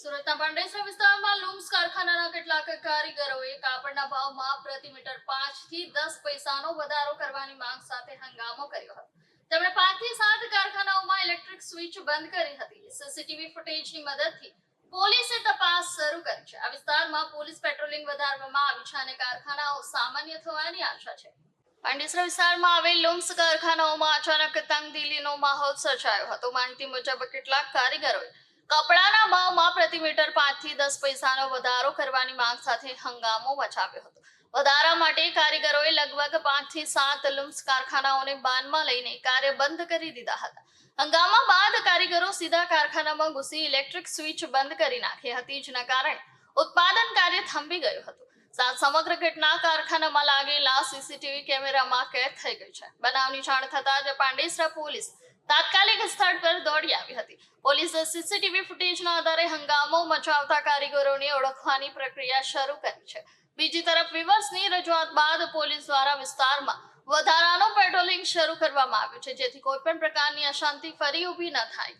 સુરતના પાંડેસરા વિસ્તારમાં લૂમ્સ કેટલાક કારીગરોએ ભાવમાં પ્રતિ મીટર પાંચથી દસ પૈસાનો વધારો કરવાની હંગામો કર્યો હતો. તેમણે પાંચથી સાત કારખાનાઓમાં ઇલેક્ટ્રિક સ્વિચ બંધ કરી હતી. સીસીટીવી ફૂટેજની મદદથી પોલીસે તપાસ શરૂ કરી છે. આ વિસ્તારમાં પોલીસ પેટ્રોલિંગ વધારવામાં આવી છે અને કારખાનાઓ સામાન્ય થવાની આશા છે. પાંડેસરા વિસ્તારમાં આવેલ લુમ્સ કારખાનાઓમાં અચાનક તંગદિલીનો માહોલ સર્જાયો હતો. માહિતી મુજબ કેટલાક કારીગરોએ કપડાના ભાવમાં પ્રતિ મીટર પાંચથી દસ પૈસાનો વધારો કરવાની માંગ સાથે હંગામો મચાવ્યો હતો. વધારા માટે કારીગરોએ લગભગ પાંચથી સાત લુમ્સ કારખાનાઓને બાનમાં લઈને કાર્ય બંધ કરી દીધા હતા. હંગામા બાદ કારીગરો સીધા કારખાનામાં ઘૂસી ઇલેક્ટ્રિક સ્વિચ બંધ કરી નાખી હતી, જેના કારણે ઉત્પાદન કાર્ય થંભી ગયું હતું. સાત સમગ્ર ઘટના કારખાનામાં લાગેલા સીસીટીવી કેમેરામાં કેદ થઈ ગઈ છે. બનાવની જાણ થતા જ પાંડેસરા પોલીસ તાત્કાલિક સ્થળ પર દોડી આવી હતી. પોલીસે સીસીટીવી ફૂટેજના આધારે હંગામો મચાવતા કારીગરોને ઓળખવાની પ્રક્રિયા શરૂ કરી છે. બીજી તરફ વિવર્સની રજૂઆત બાદ પોલીસ દ્વારા વિસ્તારમાં વધારાનું પેટ્રોલિંગ શરૂ કરવામાં આવ્યું છે, જેથી કોઈપણ પ્રકારની અશાંતિ ફરી ઊભી ન થાય.